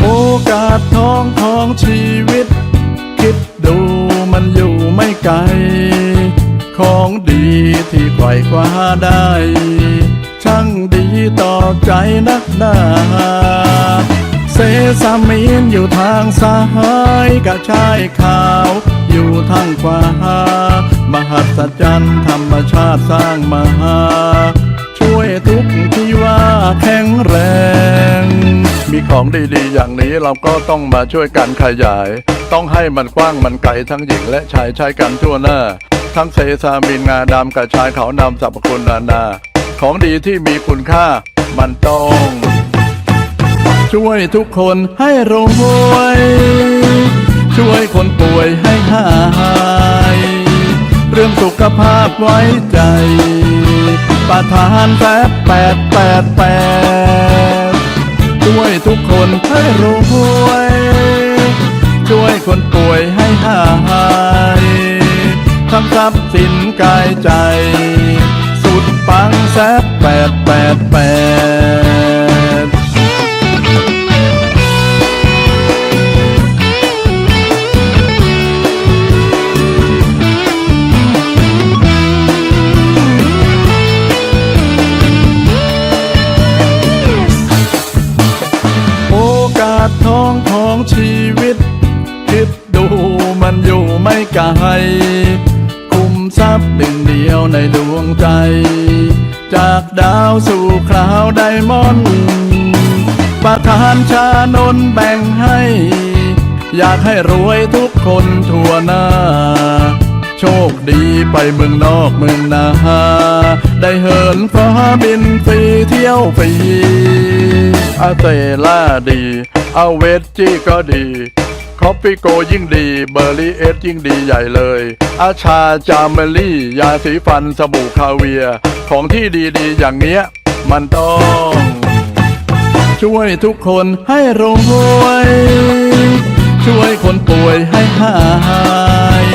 โอกาสทองของชีวิต คิดดูมันอยู่ไม่ไกล ของดีที่ไขว่คว้าได้ ช่างดีต่อใจนักหนา เซซามีนอยู่ทางซ้ายกระชายขาว อยู่ทางขวา มหัศจรรย์ธรรมชาติสร้างมา ช่วยทุกที่ว่าแข็งแรง มีของดีๆ อย่างนี้เราก็ต้องมาช่วยกันขยาย ต้องให้มันกว้างมันไกลทั้งหญิงและชายใช้กันทั่วหน้า ทั้งเซซามินงาดำกระชายเขาวนำสรรพคุณนานา ของดีที่มีคุณค่ามันต้อง ช่วยทุกคนให้รวย ช่วยคนป่วยให้หาย เรื่องสุขภาพไว้ใจ ประทานแปดแปดแปดแปดช่วยทุกคนให้รวย ช่วยคนป่วยให้หายทั้งทรัพย์สินกายใจ สุดปังแซบแปดแปดแปด ไม่ไกลคุมทรัพย์หนึ่งเดียวในดวงใจ จากดาวสู่คราวไดมอนด์ประธานชานนแบ่งให้ อยากให้รวยทุกคนทั่วหน้า โชคดีไปเมืองนอกเมืองนาได้เหินฟ้าบินฟรีเที่ยวฟรีอาเตล่าดี เอาเวจจี้ก็ดี อฟฟี่โกยิ่งดีเบอร์รี่เอสยิ่งดีใหญ่เลย อาชาจามเมลี่ ยาสีฟันสบู่คาเวีย ของที่ดีๆ อย่างเนี้ย มันต้อง ช่วยทุกคนให้รวย ช่วยคนป่วยให้หาย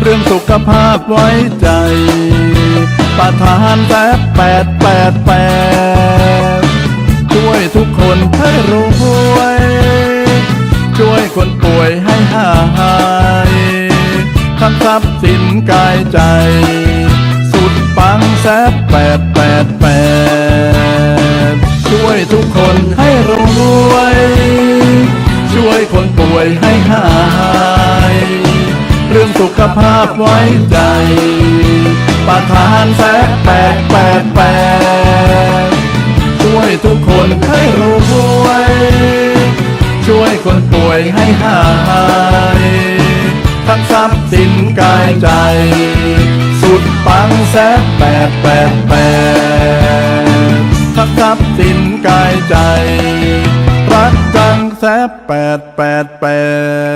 เรื่องสุขภาพไว้ใจ ประทานแปดแปดแปดแปดช่วยทุกคนให้รวยช่วย คนป่วยให้หายทั้งทรัพย์สินกายใจ สุดปังแซบแปดแปดแปดช่วยทุกคนให้รวย ช่วยคนป่วยให้หาย เรื่องสุขภาพไว้ใจ ประทานแซบแปดแปดแปดช่วยทุกคนให้รวย วยให้หาย ทั้งทรัพย์สินกายใจ สุดปังแซบแปดแปดแปดทั้งทรัพย์สินกายใจ รักจังแซบแปดแปดแปด